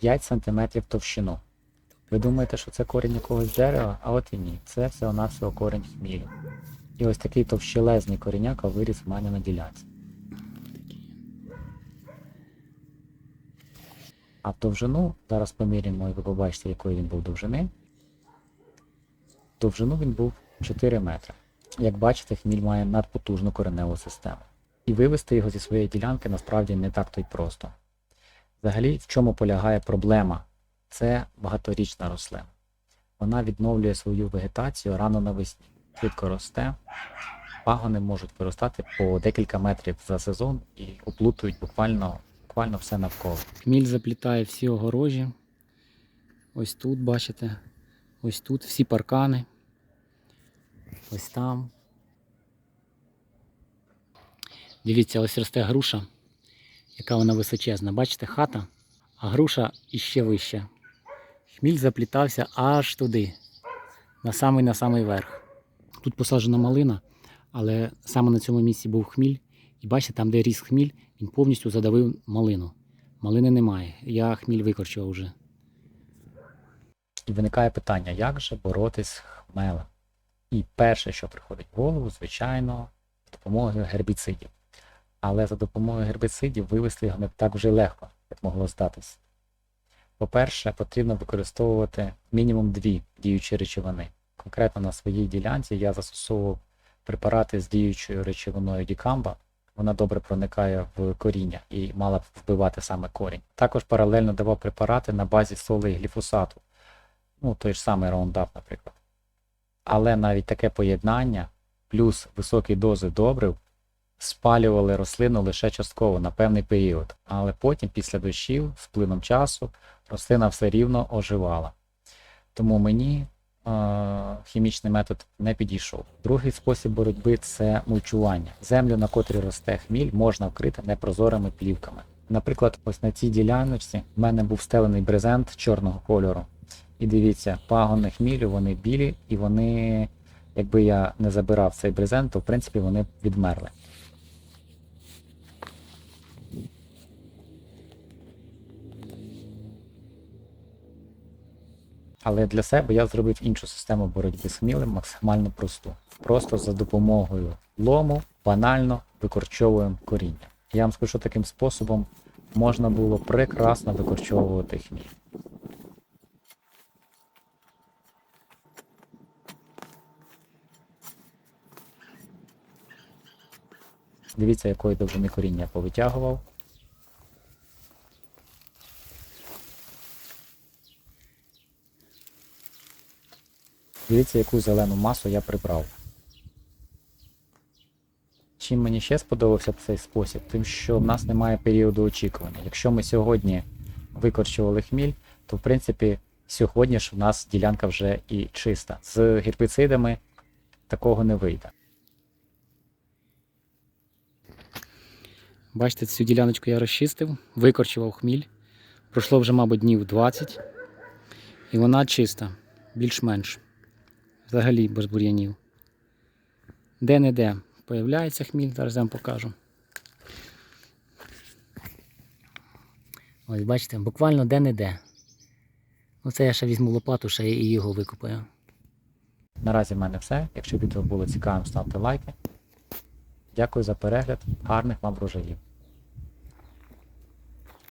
5 см товщину. Ви думаєте, що це корінь якогось дерева? А от і ні. Це всього-навсього корінь хмілю. І ось такий товщелезний коріняка виріс в мене на ділянці. А довжину, зараз поміряємо і ви побачите, якої він був довжини. Довжину він був 4 метри. Як бачите, хміль має надпотужну кореневу систему. І вивести його зі своєї ділянки насправді не так то й просто. Взагалі, в чому полягає проблема? Це багаторічна рослина. Вона відновлює свою вегетацію рано навесні, швидко росте, пагони можуть виростати по декілька метрів за сезон і оплутують буквально, буквально все навколо. Хміль заплітає всі огорожі. Ось тут, бачите, ось тут всі паркани. Ось там. Дивіться, ось росте груша, яка вона височезна. Бачите, хата, а груша іще вища. Хміль заплітався аж туди, на самий на самий верх. Тут посаджена малина, але саме на цьому місці був хміль. І бачите, там, де ріс хміль, він повністю задавив малину. Малини немає. Я хміль викорчував вже. І виникає питання, як же боротись з хмелем? І перше, що приходить в голову, звичайно, з допомогою гербіцидів. Але за допомогою гербіцидів вивести його не так вже легко, як могло здатись. По-перше, потрібно використовувати мінімум дві діючі речовини. Конкретно на своїй ділянці я застосовував препарати з діючою речовиною дікамба. Вона добре проникає в коріння і мала б вбивати саме корінь. Також паралельно давав препарати на базі соли і гліфосату ну, той ж самий Roundup, наприклад. Але навіть таке поєднання, плюс високі дози добрив, спалювали рослину лише частково на певний період, але потім, після дощів, з плином часу, рослина все рівно оживала. Тому мені е- хімічний метод не підійшов. Другий спосіб боротьби це мульчування. Землю, на котрій росте хміль, можна вкрити непрозорими плівками. Наприклад, ось на цій діляночці в мене був стелений брезент чорного кольору. І дивіться, пагони хмілю, вони білі, і вони, якби я не забирав цей брезент, то в принципі вони б відмерли. Але для себе я зробив іншу систему боротьби з хмілем, максимально просту. Просто за допомогою лому банально викорчовуємо коріння. Я вам скажу, що таким способом можна було прекрасно викорчовувати хміль. Дивіться, якої довжини коріння я повитягував. Дивіться, яку зелену масу я прибрав. Чим мені ще сподобався цей спосіб, тим, що в нас немає періоду очікування. Якщо ми сьогодні викорчували хміль, то в принципі сьогодні ж в нас ділянка вже і чиста. З гербіцидами такого не вийде. Бачите, цю діляночку я розчистив, викорчував хміль. Пройшло вже, мабуть, днів 20. І вона чиста, більш-менш. Взагалі без бур'янів. Де-не-де появляється хміль, зараз я вам покажу. Ось бачите, буквально де-не-де. Оце я ще візьму лопату, ще і його викопаю. Наразі в мене все. Якщо відео було цікавим, ставте лайки. Дякую за перегляд. Гарних вам врожаїв.